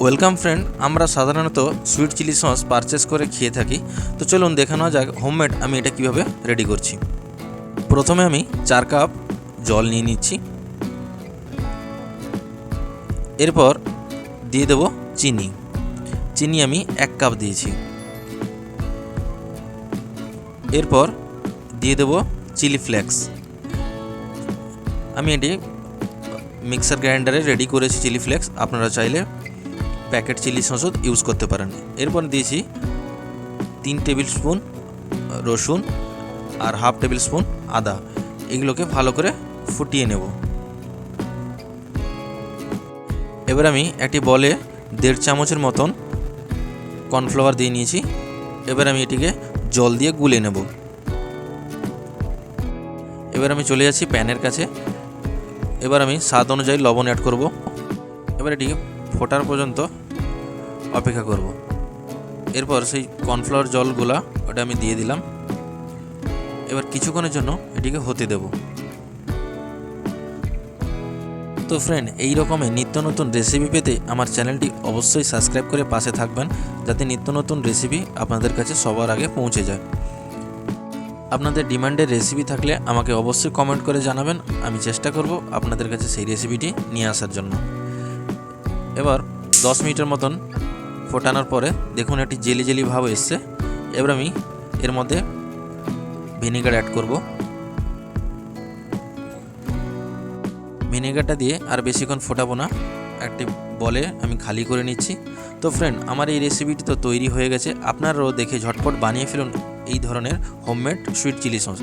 Welcome friend আমরা সাধারণত sweet chilli sauce purchase করে খেয়ে থাকি। তো চলুন দেখানো যাক হোমমেড আমি এটা কীভাবে রেডি করছি। প্রথমে আমি চার কাপ জল নিয়ে নিচ্ছি। এরপর দিয়ে দেব চিনি। চিনি আমি এক কাপ দিয়েছি। এরপর দিয়ে দেব চিলি ফ্লেক্স আমি এটি মিক্সার গ্রাইন্ডারে রেডি করেছি চিলি ফ্লেক্স আপনারা চাইলে প্যাকেট চিলি সসও ইউজ করতে পারেন। এরপর দিয়েছি তিন টেবিল স্পুন রসুন আর হাফ টেবিল স্পুন আদা। এগুলোকে ভালো করে ফুটিয়ে নেব। এবার আমি একটি বলে দেড় চামচের মতন কর্নফ্লাওয়ার দিয়ে নিয়েছি। এবার আমি এটিকে জল দিয়ে গুলে নেব। এবার আমি চলে যাচ্ছি প্যানের কাছে। এবার আমি স্বাদ অনুযায়ী লবণ অ্যাড করব। এবার এটিকে ফোটার পর্যন্ত অপেক্ষা করব। এরপর সেই কর্নফ্লাওয়ার জলগুলা ওটা আমি দিয়ে দিলাম। এবার কিছুক্ষণের জন্য এটিকে হতে দেব। তো ফ্রেন্ড এই রকমের নিত্য নতুন রেসিপি পেতে আমার চ্যানেলটি অবশ্যই সাবস্ক্রাইব করে পাশে থাকবেন, যাতে নিত্য নতুন রেসিপি আপনাদের কাছে সবার আগে পৌঁছে যায়। আপনাদের ডিমান্ডের রেসিপি থাকলে আমাকে অবশ্যই কমেন্ট করে জানাবেন। আমি চেষ্টা করব আপনাদের কাছে সেই রেসিপিটি নিয়ে আসার জন্য। এবার দশ মিনিটের মতন ফোটানোর পরে দেখুন একটি জেলি জেলি ভাব এসছে। এবার আমি এর মধ্যে ভিনেগার অ্যাড করব। ভিনেগারটা দিয়ে আর বেশিক্ষণ ফোটাবো না। একটি বলে আমি খালি করে নিচ্ছি। তো ফ্রেন্ড আমার এই রেসিপিটি তো তৈরি হয়ে গেছে। আপনারাও দেখে ঝটপট বানিয়ে ফেলুন এই ধরনের হোমমেড সুইট চিলি সস